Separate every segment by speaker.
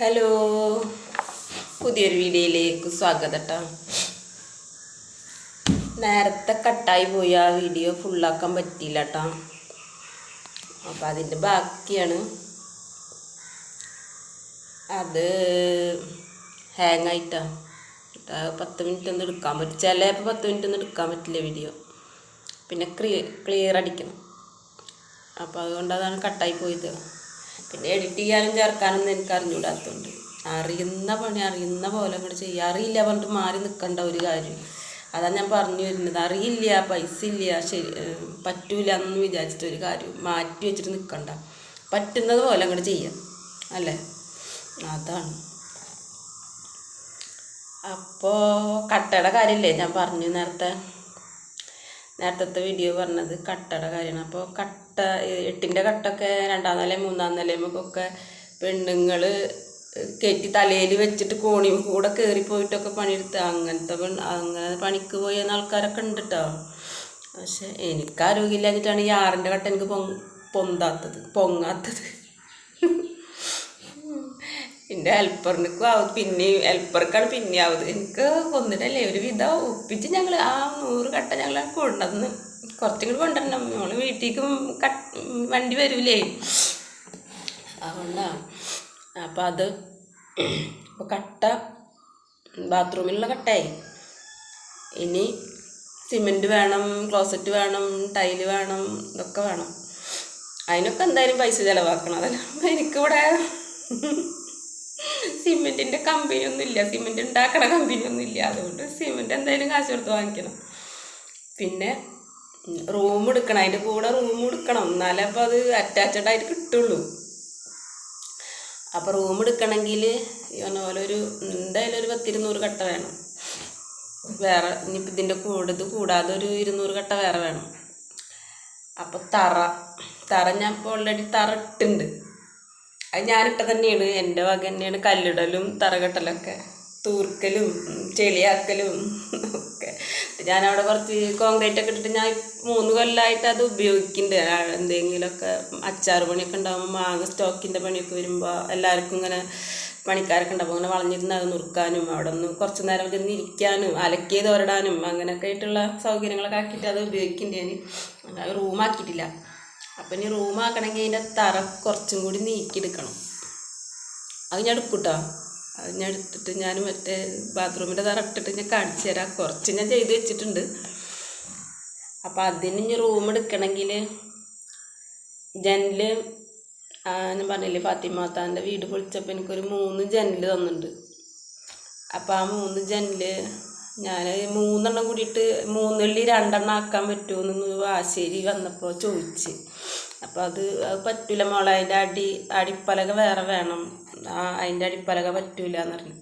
Speaker 1: Hello. പുതിയൊരു വീഡിയോയിലേക്ക് സ്വാഗതം കേട്ടോ നേരത്തെ കട്ടായി പോയി ആ വീഡിയോ ഫുള്ളാക്കാൻ പറ്റിയില്ല കേട്ടോ അപ്പം അതിന്റെ ബാക്കിയാണ്. അത് ഹാങ് ആയിട്ടാ. പത്ത് മിനിറ്റ് ഒന്നും എടുക്കാൻ പറ്റും ചിലപ്പോൾ പത്ത് മിനിറ്റ് ഒന്നും എടുക്കാൻ പറ്റില്ല വീഡിയോ പിന്നെ ക്ലിയർ അടിക്കണം. അപ്പോൾ അതുകൊണ്ട് അതാണ് കട്ടായി പോയത്. പിന്നെ എഡിറ്റ് ചെയ്യാനും ചേർക്കാനൊന്നും എനിക്ക് അറിഞ്ഞൂടാത്തതുകൊണ്ട് അറിയുന്ന പണി അറിയുന്ന പോലെ അങ്ങോട്ട് ചെയ്യുക അറിയില്ല പറഞ്ഞിട്ട് മാറി നിൽക്കേണ്ട ഒരു കാര്യം. അതാണ് ഞാൻ പറഞ്ഞു വരുന്നത്. അറിയില്ല പൈസ ഇല്ല ശരി പറ്റൂല എന്നൊന്നും വിചാരിച്ചിട്ട് ഒരു കാര്യം മാറ്റി വെച്ചിട്ട് നിൽക്കണ്ട പറ്റുന്നത് പോലെ അങ്ങോട്ട് ചെയ്യാം. അല്ലേ? അതാണ്. അപ്പോൾ കട്ടയുടെ കാര്യമില്ലേ ഞാൻ പറഞ്ഞു നേരത്തെ? നേരത്തെ വീഡിയോ പറഞ്ഞത് കട്ടയുടെ കാര്യമാണ്. അപ്പോൾ കട്ട എട്ടിന്റെ കട്ടൊക്കെ രണ്ടാം നിലയും മൂന്നാം നിലയുമൊക്കെ പെണ്ണുങ്ങൾ കയറ്റി തലയിൽ വെച്ചിട്ട് കോണി കൂടെ കയറി പോയിട്ടൊക്കെ പണിയെടുത്ത്. അങ്ങനത്തെ പെൺ അങ്ങനെ പണിക്ക് പോയ ആൾക്കാരൊക്കെ ഉണ്ട് കേട്ടോ പക്ഷെ എനിക്ക് ആരോഗ്യമില്ലാഞ്ഞിട്ടാണ് ഈ ആറിന്റെ കട്ട എനിക്ക് പൊങ് പൊന്താത്തത് പൊങ്ങാത്തത്. എന്റെ ഹെൽപ്പറിനൊക്കെ ആവും. പിന്നെയും ഹെൽപ്പർക്കാണ് പിന്നെ ആവുന്നത്. എനിക്ക് ഒന്നിട്ടല്ലേ ഒരു വിധം ഒപ്പിച്ച് ഞങ്ങൾ ആ നൂറ് കട്ട ഞങ്ങൾ കൊണ്ടുവന്ന് കുറച്ചും കൂടി കൊണ്ടുവരണം നമ്മൾ വീട്ടിലേക്കും വണ്ടി വരൂലേ. അതുകൊണ്ടാണ് അപ്പം അത് ഇപ്പോൾ കട്ട ബാത്റൂമിലുള്ള കട്ടായി. ഇനി സിമെന്റ് വേണം ക്ലോസറ്റ് വേണം ടൈൽ വേണം ഇതൊക്കെ വേണം. അതിനൊക്കെ എന്തായാലും പൈസ ചിലവാക്കണം. അതെല്ലാം എനിക്കിവിടെ സിമെന്റിന്റെ കമ്പനി ഒന്നും ഇല്ല സിമെന്റ് ഉണ്ടാക്കണ കമ്പനി ഒന്നും ഇല്ല അതുകൊണ്ട് സിമെന്റ് എന്തായാലും കാശ് കൊടുത്ത് വാങ്ങിക്കണം. പിന്നെ റൂം എടുക്കണം. അതിന്റെ കൂടെ റൂം എടുക്കണം. എന്നാലേ അപ്പോൾ അത് അറ്റാച്ചഡ് ആയിട്ട് കിട്ടുള്ളൂ. അപ്പോൾ റൂം എടുക്കണമെങ്കിൽ ഈ പോലെ ഒരു എന്തായാലും ഒരു പത്തിരുന്നൂറ് കട്ട വേണം. വേറെ ഇനിയിപ്പോൾ ഇതിന്റെ കൂടെ ഇത് കൂടാതെ ഒരു ഇരുന്നൂറ് കട്ട വേറെ വേണം. അപ്പോൾ തറ. തറ ഞാൻ ഇപ്പോൾ ഓൾറെഡി തറ ഇട്ടുണ്ട് അത് ഞാനിപ്പോൾ തന്നെയാണ്. എന്റെ വക തന്നെയാണ് കല്ലിടലും തറകെട്ടലൊക്കെ. തൂർക്കലും ചെളിയാക്കലും ഒക്കെ. ഞാനവിടെ കുറച്ച് കോൺക്രീറ്റ് ഒക്കെ ഇട്ടിട്ട് ഞാൻ മൂന്ന് കൊല്ലമായിട്ട് അത് ഉപയോഗിക്കുന്നുണ്ട് എന്തെങ്കിലുമൊക്കെ അച്ചാർ പണിയൊക്കെ ഉണ്ടാകുമ്പോൾ മാങ്ങ സ്റ്റോക്കിന്റെ പണിയൊക്കെ വരുമ്പോൾ എല്ലാവർക്കും ഇങ്ങനെ പണിക്കാരൊക്കെ ഉണ്ടാകും അങ്ങനെ വളഞ്ഞിരുന്ന് അത് നുറുക്കാനും അവിടെ നിന്ന് കുറച്ച് നേരം ചെന്ന് ഇരിക്കാനും അലക്കിയത് ഒരടാനും അങ്ങനെയൊക്കെ ആയിട്ടുള്ള സൗകര്യങ്ങളൊക്കെ ആക്കിയിട്ട് അത് ഉപയോഗിക്കുന്നുണ്ട് ഞാൻ റൂമാക്കിയിട്ടില്ല അപ്പം ഇനി റൂമാക്കണമെങ്കിൽ അതിന്റെ തറ കുറച്ചും കൂടി നീക്കിയെടുക്കണം. അത് ഞാൻ എടുക്കും കേട്ടോ അത് ഞാൻ എടുത്തിട്ട് ഞാൻ മറ്റേ ബാത്റൂമിന്റെ തറ ഇട്ടിട്ട് ഞാൻ കാണിച്ചു തരാം. കുറച്ച് ഞാൻ ചെയ്ത് വെച്ചിട്ടുണ്ട്. അപ്പം അതിന് ഇനി റൂം എടുക്കണമെങ്കിൽ ജനൽ ഞാൻ പറഞ്ഞില്ലേ ഫാത്തിമാത്താന്റെ വീട് പൊളിച്ചപ്പോൾ എനിക്കൊരു മൂന്ന് ജനൽ തന്നിട്ടുണ്ട്. അപ്പോൾ ആ മൂന്ന് ജനൽ ഞാൻ മൂന്നെണ്ണം കൂടിയിട്ട് മൂന്നുള്ളി രണ്ടെണ്ണം ആക്കാൻ പറ്റുമോയെന്ന് വാശേരി വന്നപ്പോൾ ചോദിച്ച്. അപ്പോൾ അത് അത് പറ്റൂല മോളെ അതിന്റെ അടി അടിപ്പലക വേറെ വേണം. ആ അതിന്റെ അടിപ്പലക പറ്റൂല എന്ന് പറഞ്ഞു.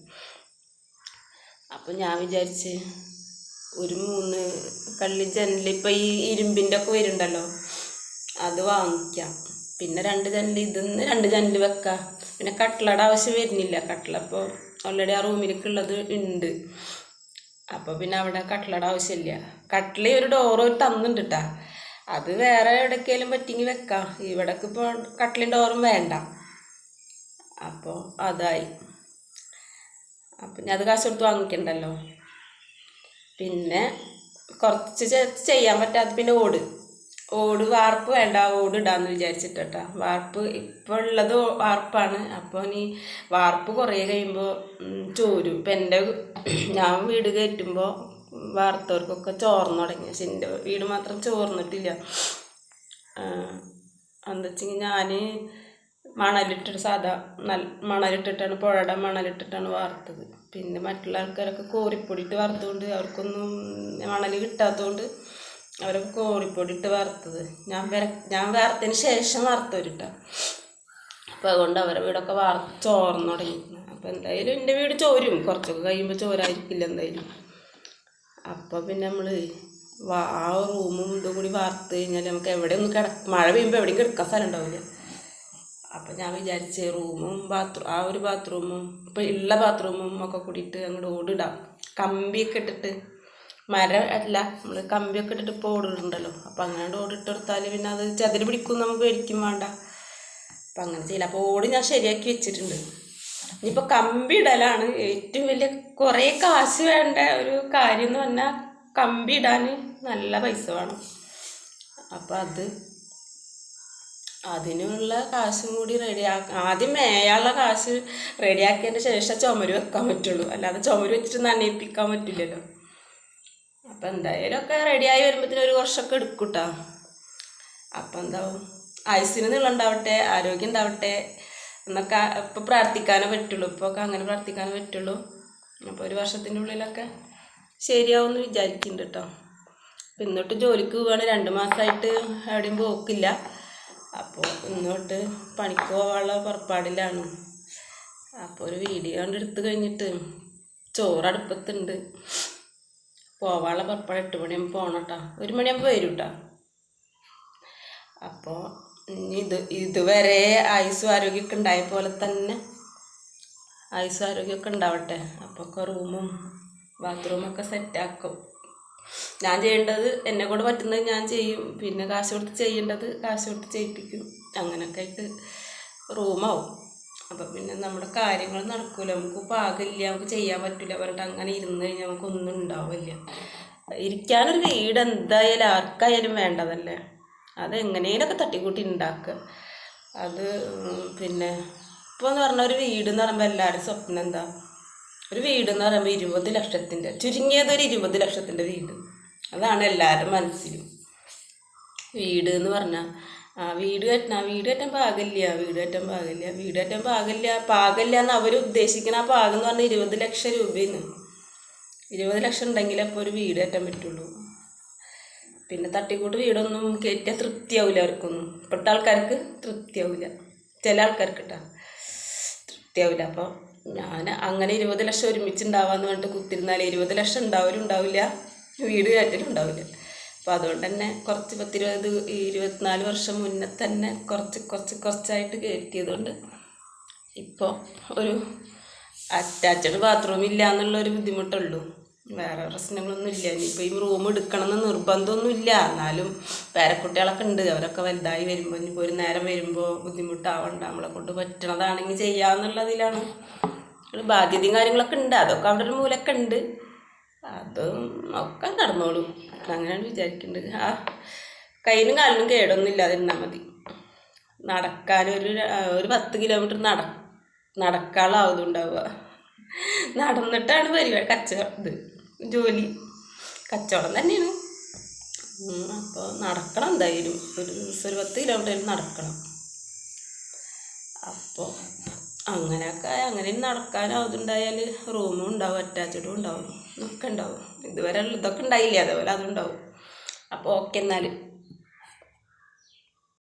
Speaker 1: അപ്പോൾ ഞാൻ വിചാരിച്ച് ഒരു മൂന്ന് കള്ളി ജനൽ ഇപ്പോൾ ഈ ഇരുമ്പിന്റെ ഒക്കെ വരുന്നുണ്ടല്ലോ അത് വാങ്ങിക്കാം. പിന്നെ രണ്ട് ജനൽ ഇതിന്ന് രണ്ട് ജനൽ വെക്കാം. പിന്നെ കട്ടിലയുടെ ആവശ്യം വരുന്നില്ല. കട്ടിലപ്പോൾ ഓൾറെഡി ആ റൂമിലേക്കുള്ളത് ഉണ്ട്. അപ്പോൾ പിന്നെ അവിടെ കട്ട്ലയുടെ ആവശ്യമില്ല. കട്ടിൽ ഒരു ഡോറ് തന്നിട്ടുണ്ട് കേട്ടാ അത് വേറെ എവിടേക്കെങ്കിലും പറ്റിയെങ്കിൽ വെക്കാം. ഇവിടേക്ക് ഇപ്പോൾ കട്ടിലും ഡോറും വേണ്ട. അപ്പോൾ അതായി. അപ്പം ഞാൻ അത് കാശ് കൊടുത്ത് വാങ്ങിക്കണ്ടല്ലോ. പിന്നെ കുറച്ച് ചെയ്യാൻ പറ്റാത്ത പിന്നെ ഓട്. ഓട് വാർപ്പ് വേണ്ട ഓട് ഇടാന്ന് വിചാരിച്ചിട്ടാ. വാർപ്പ് ഇപ്പോൾ ഉള്ളത് വാർപ്പാണ്. അപ്പോൾ ഇനി വാർപ്പ് കുറേ കഴിയുമ്പോൾ ചോരും. ഇപ്പം എന്റെ ഞാൻ വീട് കയറ്റുമ്പോൾ വാർത്തവർക്കൊക്കെ ചോർന്നു തുടങ്ങി. പക്ഷെ എന്റെ വീട് മാത്രം ചോർന്നിട്ടില്ല. എന്താ വെച്ചെങ്കിൽ ഞാൻ മണലിട്ടിട്ട് സാധാ നല്ല മണലിട്ടിട്ടാണ് പുഴയുടെ മണലിട്ടിട്ടാണ് വാർത്തത്. പിന്നെ മറ്റുള്ള ആൾക്കാരൊക്കെ കോരിപ്പൊടിയിട്ട് വാർത്തുകൊണ്ട് അവർക്കൊന്നും മണൽ കിട്ടാത്തതുകൊണ്ട് അവരൊക്കെ കോരിപ്പൊടിയിട്ട് വറുത്തത്. ഞാൻ വര ഞാൻ വറുത്തതിന് ശേഷം വറുത്തവരിട്ടോ. അപ്പോൾ അതുകൊണ്ട് അവരെ വീടൊക്കെ വറുത്ത് ചോർന്നു തുടങ്ങി അപ്പോൾ എന്തായാലും എന്റെ വീട് ചോരും. കുറച്ചൊക്കെ കഴിയുമ്പോൾ ചോരായിരിക്കില്ല എന്തായാലും. അപ്പോൾ പിന്നെ നമ്മൾ ആ റൂമും ഇതും കൂടി വാർത്ത് കഴിഞ്ഞാൽ നമുക്ക് എവിടെ ഒന്ന് കിട മഴ പെയ്യുമ്പോൾ എവിടെയും കിടക്കാൻ സ്ഥലം ഉണ്ടാവില്ല അപ്പം ഞാൻ വിചാരിച്ച് റൂമും ബാത്റൂം ആ ഒരു ബാത്റൂമും ഇപ്പം ഉള്ള ബാത്റൂമും ഒക്കെ കൂടിയിട്ട് അങ്ങോട്ട് ഓടിടാം. കമ്പിയൊക്കെ ഇട്ടിട്ട് മരം അല്ല നമ്മൾ കമ്പിയൊക്കെ ഇട്ടിട്ട് ഇപ്പോൾ ഓടിടുണ്ടല്ലോ അപ്പം അങ്ങനെ ഓടിട്ട് കൊടുത്താൽ പിന്നെ അത് ചതിര് പിടിക്കും നമുക്ക് പേടിക്കും വേണ്ട. അപ്പം അങ്ങനെ ചെയ്യില്ല അപ്പോൾ ഓട് ഞാൻ ശരിയാക്കി വെച്ചിട്ടുണ്ട്. ഇനിയിപ്പോൾ കമ്പി ഇടലാണ്. ഏറ്റവും വലിയ കുറേ കാശ് വേണ്ട ഒരു കാര്യം എന്ന് പറഞ്ഞാൽ കമ്പി ഇടാൻ നല്ല പൈസ വേണം. അപ്പം അത് അതിനുള്ള കാശും കൂടി റെഡിയാക്ക ആദ്യം മേയാനുള്ള കാശ് റെഡിയാക്കിയതിന് ശേഷം ചുമര് വെക്കാൻ പറ്റുള്ളൂ. അല്ലാതെ ചുമര് വെച്ചിട്ട് നനയിപ്പിക്കാൻ പറ്റില്ലല്ലോ. അപ്പം എന്തായാലും ഒക്കെ റെഡിയായി വരുമ്പോഴത്തേനും ഒരു വർഷമൊക്കെ എടുക്കും കേട്ടോ അപ്പം എന്താവും ആയുസ്സിന് നീളുണ്ടാവട്ടെ ആരോഗ്യം ഉണ്ടാവട്ടെ എന്നൊക്കെ ഇപ്പം പ്രാർത്ഥിക്കാനേ പറ്റുള്ളൂ. ഇപ്പോൾ ഒക്കെ അങ്ങനെ പ്രാർത്ഥിക്കാനേ പറ്റുള്ളൂ. അപ്പോൾ ഒരു വർഷത്തിന്റെ ഉള്ളിലൊക്കെ ശരിയാവും എന്ന് വിചാരിക്കുന്നുണ്ട് കേട്ടോ അപ്പം ഇന്നോട്ട് ജോലിക്ക് പോവാണ്. രണ്ട് മാസമായിട്ട് എവിടെയും പോക്കില്ല. അപ്പോൾ ഇന്നോട്ട് പണിക്ക് പോകാനുള്ള പുറപ്പാടിലാണ്. അപ്പോൾ ഒരു വീഡിയോ കണ്ടെടുത്ത് കഴിഞ്ഞിട്ട് ചോറ് അടുപ്പത്തുണ്ട്. പോവാനുള്ള പുറപ്പാട് എട്ട് മണിയാകുമ്പോൾ പോകണം കേട്ടോ ഒരു മണിയാകുമ്പോൾ വരും കേട്ടോ അപ്പോൾ ഇത് ഇതുവരെ ആയുസ്സും ആരോഗ്യമൊക്കെ ഉണ്ടായ പോലെ തന്നെ ആയുസ്സും ആരോഗ്യമൊക്കെ ഉണ്ടാവട്ടെ. അപ്പോൾ ഒക്കെ റൂമും ബാത്റൂമൊക്കെ സെറ്റാക്കും. ഞാൻ ചെയ്യേണ്ടത് എന്നെ കൊണ്ട് പറ്റുന്നത് ഞാൻ ചെയ്യും. പിന്നെ കാശ് കൊടുത്ത് ചെയ്യേണ്ടത് കാശ് കൊടുത്ത് ചെയ്യിപ്പിക്കും. അങ്ങനെയൊക്കെ ആയിട്ട് റൂമാവും. അപ്പം പിന്നെ നമ്മുടെ കാര്യങ്ങൾ നടക്കൂല. നമുക്ക് പാകില്ല നമുക്ക് ചെയ്യാൻ പറ്റില്ല പറഞ്ഞിട്ട് അങ്ങനെ ഇരുന്ന് കഴിഞ്ഞാൽ നമുക്കൊന്നും ഉണ്ടാവില്ല. ഇരിക്കാനൊരു വീട് എന്തായാലും ആർക്കായാലും വേണ്ടതല്ലേ? അതെങ്ങനെയൊക്കെ തട്ടിക്കൂട്ടി ഉണ്ടാക്കുക അത് പിന്നെ ഇപ്പോൾ എന്ന് പറഞ്ഞാൽ ഒരു വീട് എന്ന് പറയുമ്പോൾ എല്ലാവരും സ്വപ്നം എന്താ? ഒരു വീട് എന്ന് പറയുമ്പോൾ ഇരുപത് ലക്ഷത്തിന്റെ ചുരുങ്ങിയത് ഒരു ഇരുപത് ലക്ഷത്തിന്റെ വീട്. അതാണ് എല്ലാവരുടെ മനസ്സിലും. വീട് എന്ന് പറഞ്ഞാൽ ആ വീട് കെട്ടണം വീട് കെട്ടാൻ പാകമില്ല വീട് കെട്ടാൻ പാകമില്ല വീട് കെട്ടാൻ പാകമില്ല പാകമില്ല എന്ന് അവർ ഉദ്ദേശിക്കുന്ന ആ പാകം എന്ന് പറഞ്ഞാൽ ഇരുപത് ലക്ഷം രൂപയാണ് ഇരുപത് ലക്ഷം ഉണ്ടെങ്കിൽ അപ്പോൾ ഒരു വീട് കെട്ടാൻ പറ്റുള്ളൂ. പിന്നെ തട്ടിക്കൂട്ട് വീടൊന്നും കയറ്റിയാൽ തൃപ്തിയാവില്ല അവർക്കൊന്നും. ഇപ്പോഴത്തെ ആൾക്കാർക്ക് തൃപ്തിയാവില്ല ചില ആൾക്കാർക്ക് കേട്ടോ തൃപ്തിയാവില്ല അപ്പോൾ ഞാൻ അങ്ങനെ ഇരുപത് ലക്ഷം ഒരുമിച്ച് ഉണ്ടാവാന്ന് പറഞ്ഞിട്ട് കുത്തിരുന്നാൽ ഇരുപത് ലക്ഷം ഉണ്ടാവലും ഉണ്ടാവില്ല വീട് കയറ്റലും ഉണ്ടാവില്ല അപ്പോൾ അതുകൊണ്ട് തന്നെ കുറച്ച് പത്തിരുപത് ഇരുപത്തിനാല് വർഷം മുന്നേ തന്നെ കുറച്ച് കുറച്ച് കുറച്ചായിട്ട് കയറ്റിയതുകൊണ്ട് ഇപ്പോൾ ഒരു അറ്റാച്ച്ഡ് ബാത്റൂം ഇല്ല എന്നുള്ളൊരു ബുദ്ധിമുട്ടുള്ളൂ. വേറെ പ്രശ്നങ്ങളൊന്നും ഇല്ല. ഇനിയിപ്പോൾ ഈ റൂം എടുക്കണം എന്ന് നിർബന്ധമൊന്നും ഇല്ല എന്നാലും വേറെ കുട്ടികളൊക്കെ ഉണ്ട്. അവരൊക്കെ വലുതായി വരുമ്പോൾ ഇനിയിപ്പോൾ ഒരു നേരം വരുമ്പോൾ ബുദ്ധിമുട്ടാവണ്ട. നമ്മളെ കൊണ്ട് പറ്റണതാണെങ്കിൽ ചെയ്യാമെന്നുള്ളതിലാണ് ഒരു ബാധ്യതയും കാര്യങ്ങളൊക്കെ ഉണ്ട്. അതൊക്കെ അവിടെ ഒരു മൂലൊക്കെ ഉണ്ട് അതും ഒക്കെ നടന്നോളും. അങ്ങനെയാണ് വിചാരിക്കേണ്ടത്. ആ കയ്യിനും കാലിനും കേടൊന്നും ഇല്ലാതിരുന്നാൽ മതി. നടക്കാനൊരു ര- ഒരു പത്ത് കിലോമീറ്റർ നട നടക്കാനുള്ള ഉണ്ടാവുക നടന്നിട്ടാണ് പരിപാടി കച്ചവടം ഇത് ജോലി. കച്ചവടം തന്നെയാണ്. അപ്പോൾ നടക്കണം എന്തായാലും. ഒരു ദിവസം ഒരു പത്ത് കിലോമീറ്റർ നടക്കണം. അപ്പോൾ അങ്ങനെയൊക്കെ അങ്ങനെ നടക്കാനാവുന്നുണ്ടായാൽ റൂമും ഉണ്ടാവും അറ്റാച്ചഡും ഉണ്ടാവും. ഒക്കെ ഉണ്ടാവും. ഇതുവരെ ഇതൊക്കെ ഉണ്ടായില്ലേ? അതേപോലെ അതുണ്ടാവും അപ്പോൾ ഓക്കെ എന്നാൽ